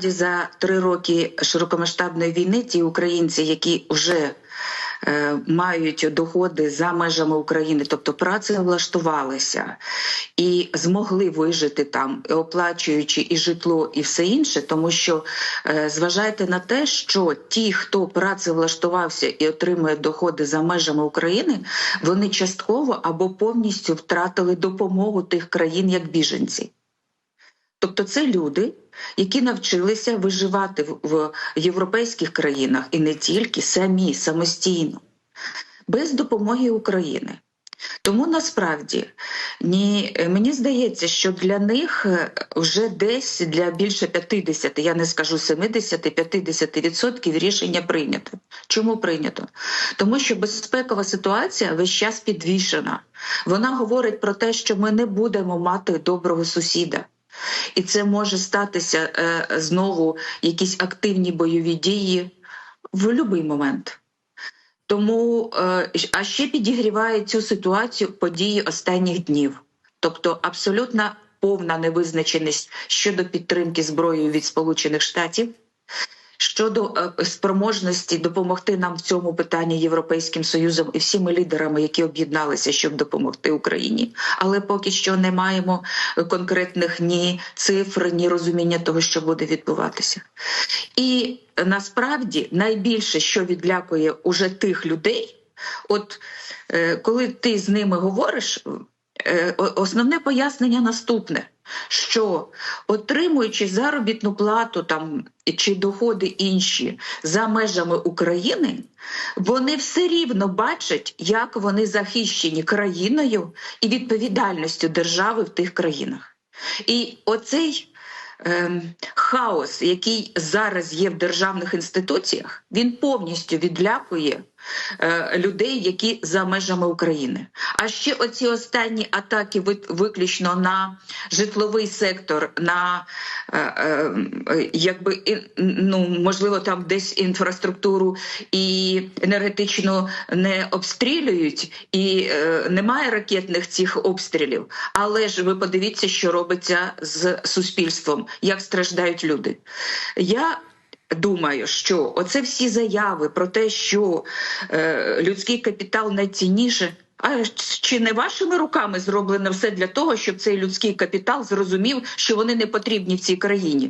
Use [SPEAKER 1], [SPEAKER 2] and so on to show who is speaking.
[SPEAKER 1] За три роки широкомасштабної війни ті українці, які вже е, мають доходи за межами України, тобто працевлаштувалися і змогли вижити там, оплачуючи і житло, і все інше, тому що е, зважайте на те, що ті, хто працевлаштувався і отримує доходи за межами України, вони частково або повністю втратили допомогу тих країн як біженці. Тобто це люди, які навчилися виживати в, європейських країнах і не тільки самі самостійно, без допомоги України. Тому насправді ні, мені здається, що для них е, вже десь для більше 50, я не скажу 70-50% рішення прийнято. Чому прийнято? Тому що безпекова ситуація весь час підвішена. Вона говорить про те, що ми не будемо мати доброго сусіда. І це може статися е, знову якісь активні бойові дії в будь-який момент. Тому, е, а ще підігріває цю ситуацію події останніх днів, тобто абсолютна повна невизначеність щодо підтримки зброєю від Сполучених Штатів. Щодо е, спроможності допомогти нам в цьому питанні Європейським Союзом і всіми лідерами, які об'єдналися, щоб допомогти Україні, але поки що не маємо конкретних ні цифр, ні розуміння того, що буде відбуватися. І насправді найбільше, що відлякує уже тих людей, от е, коли ти з ними говориш, е, основне пояснення наступне. Що отримуючи заробітну плату там чи доходи інші за межами України, вони все рівно бачать, як вони захищені країною і відповідальністю держави в тих країнах. І оцей хаос, який зараз є в державних інституціях, він повністю відлякує е, людей, які за межами України. А ще оці останні атаки ви- виключно на житловий сектор, на е, е, якби ну можливо там десь інфраструктуру і енергетично не обстрілюють, і немає ракетних цих обстрілів. Але ж ви подивіться, що робиться з суспільством, як страждають люди. Я Думаю, що оце всі заяви про те, що е, людський капітал найцінніше. А чи не вашими руками зроблено все для того, щоб цей людський капітал зрозумів, що вони не потрібні в цій країні?